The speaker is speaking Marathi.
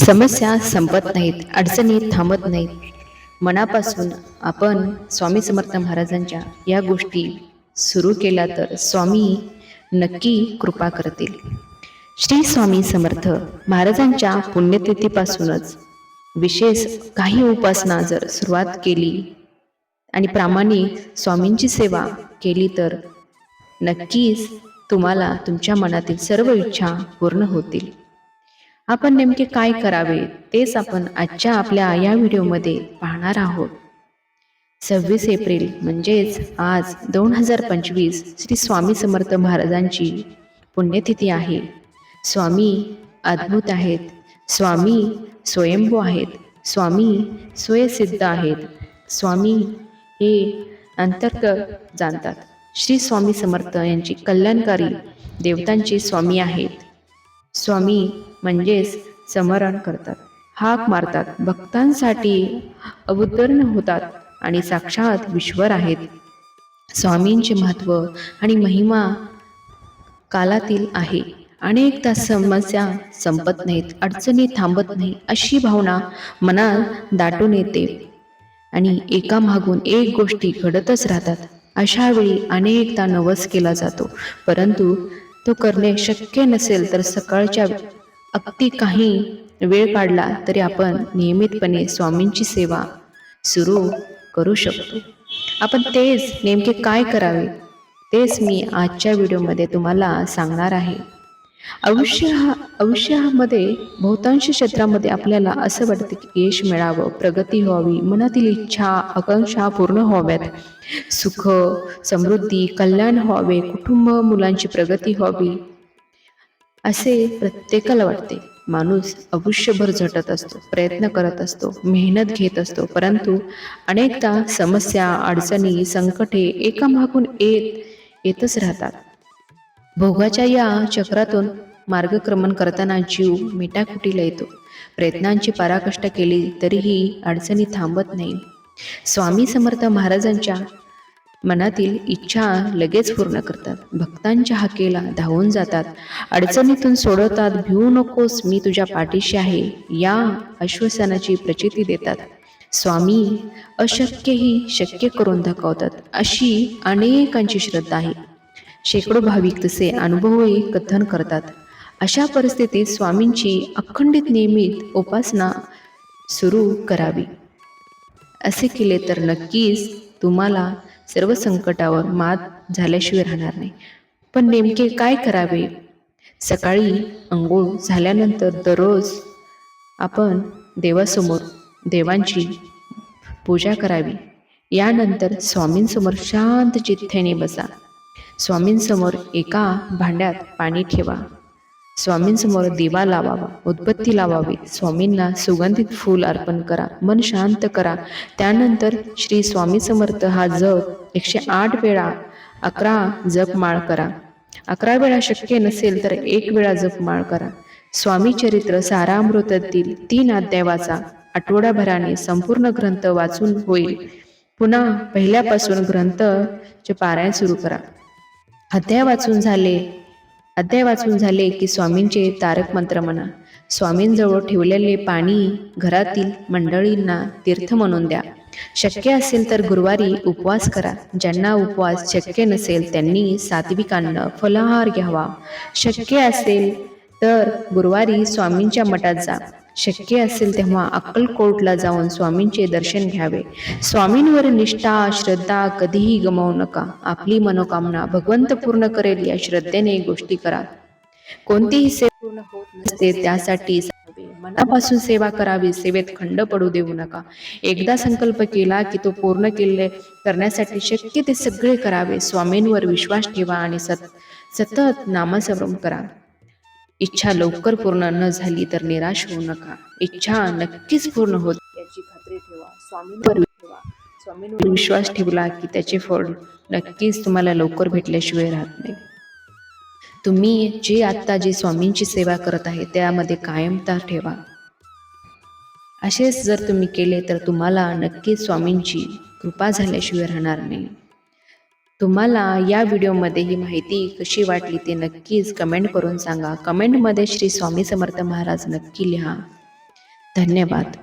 समस्या संपत नाहीत अडचणी थांबत नाहीत. मनापासून आपण स्वामी समर्थ महाराजांच्या या गोष्टी सुरू केल्या तर स्वामी नक्की कृपा करतील. श्री स्वामी समर्थ महाराजांच्या पुण्यतिथीपासूनच विशेष काही उपासना जर सुरुवात केली आणि प्रामाणिक स्वामींची सेवा केली तर नक्कीच तुम्हाला तुमच्या मनातील सर्व इच्छा पूर्ण होतील. आपण नेमके काय करावे तेच आपण आजच्या आपल्या या व्हिडिओमध्ये पाहणार आहोत. सव्वीस एप्रिल म्हणजेच आज दोन हजार पंचवीस श्री स्वामी समर्थ महाराजांची पुण्यतिथी आहे. स्वामी अद्भुत आहेत. स्वामी स्वयंभू आहेत. स्वामी स्वयसिद्ध आहेत. स्वामी हे अंतर्गत जाणतात. श्री स्वामी समर्थ यांची कल्याणकारी देवतांचे स्वामी आहेत. स्वामी म्हणजेच समरण करतात. हाक मारतात. भक्तांसाठी अवतरण होतात आणि साक्षात विश्वर आहेत. स्वामींचे महत्त्व आणि महिमा कालातील आहे. अनेकदा समस्या संपत नाहीत अडचणी थांबत नाही अशी भावना मनात दाटून येते. आणि एका मागून एक गोष्टी घडतच राहतात. अशा वेळी अनेकदा नवस केला जातो. परंतु तो करणे शक्य नसेल तर सकाळच्या अगदी काही वेळ काढला तरी आपण नियमितपणे स्वामींची सेवा सुरू करू शकतो. आपण तेच नेमके काय करावे तेच मी आजच्या व्हिडिओमध्ये तुम्हाला सांगणार आहे. आयुष्य हा आयुष्यामध्ये बहुतांश क्षेत्रामध्ये आपल्याला असं वाटतं की यश मिळावं प्रगती व्हावी मनातील इच्छा आकांक्षा पूर्ण व्हाव्यात. सुख समृद्धी कल्याण व्हावे कुटुंब मुलांची प्रगती व्हावी असे प्रत्येकाला वाटते. माणूस आयुष्यभर झटत असतो प्रयत्न करत असतो मेहनत घेत असतो परंतु अनेकदा समस्या अडचणी संकटे एकामागून येत येतच राहतात. भोगाच्या या चक्रातून मार्गक्रमण करताना जीव मिटाकुटीला येतो. प्रयत्नांची पराकष्ट केली तरीही अडचणी थांबत नाही. स्वामी समर्थ महाराजांच्या मनातील इच्छा लगेच पूर्ण करतात. भक्तांच्या हाकेला धावून जातात. अडचणीतून सोडवतात भिवू नकोस मी तुझ्या पाठीशी आहे. या आश्वासनाची प्रचिती देतात. स्वामी अशक्यही शक्य करून दाखवतात. अशी अनेकांची श्रद्धा आहे. शेकडो भाविक तसे अनुभवही कथन करतात. अशा परिस्थितीत स्वामींची अखंडित नियमित उपासना सुरू करावी. असे केले तर नक्कीच तुम्हाला सर्व संकटावर मात झाल्याशिवाय राहणार नाही. पण नेमके काय करावे? सकाळी अंघोळ झाल्यानंतर दररोज आपण देवासमोर देवांची पूजा करावी. यानंतर स्वामींसमोर शांत चित्तेने बसा. स्वामींसमोर एका भांड्यात पाणी ठेवा. स्वामींसमोर दिवा लावावा उत्पत्ती लावावी. स्वामींना सुगंधित फूल अर्पण करा मन शांत करा. त्यानंतर श्री स्वामी समर्थ हा जप एकशे आठ वेळा अकरा जपमाळ करा. अकरा वेळा शक्य नसेल तर एक वेळा जपमाळ करा. स्वामी चरित्र सारामृतातील तीन अध्याय वाचा. आठवडाभराने संपूर्ण ग्रंथ वाचून होईल. पुन्हा पहिल्यापासून ग्रंथचे पारायण सुरू करा. अध्याय वाचून झाले. अध्याय वाचून झाले की स्वामींचे तारक मंत्र म्हणा. स्वामींजवळ ठेवलेले पाणी घरातील मंडळींना तीर्थ म्हणून द्या. शक्य असेल तर गुरुवारी उपवास करा. ज्यांना उपवास शक्य नसेल त्यांनी सात्विक फलाहार घ्यावा. शक्य असेल तर गुरुवारी स्वामींच्या मठात जा. शक्य असेल तेव्हा अक्कलकोटला जाऊन स्वामींचे दर्शन घ्यावे. स्वामींवर निष्ठा श्रद्धा कधीही गमावू नका. आपली मनोकामना भगवंत पूर्ण करेल या श्रद्धेने गोष्टी करा. कोणतीही सेवा पूर्ण होत नसते त्यासाठी मनापासून सेवा करावी सेवेत खंड पडू देऊ नका. एकदा संकल्प केला की तो पूर्ण केले करण्यासाठी शक्य ते सगळे करावे. स्वामींवर विश्वास ठेवा आणि सत सतत नामस्मरण करा. इच्छा लवकर पूर्ण न झाली तर निराश होऊ नका. इच्छा नक्कीच पूर्ण होत. याची खात्री ठेवा. स्वामींवर ठेवा. स्वामींवर विश्वास ठेवला की त्याचे फळ नक्कीच तुम्हाला लवकर भेटल्याशिवाय राहत नाही. तुम्ही जे आत्ता जे स्वामींची सेवा करत आहे त्यामध्ये कायमता ठेवा. असेच जर तुम्ही केले तर तुम्हाला नक्कीच स्वामींची कृपा झाल्याशिवाय राहणार नाही. तुम्हाला या व्हिडिओमध्ये ही माहिती कशी वाटली ते नक्कीच कमेंट करून सांगा. कमेंटमध्ये श्री स्वामी समर्थ महाराज नक्की लिहा. धन्यवाद.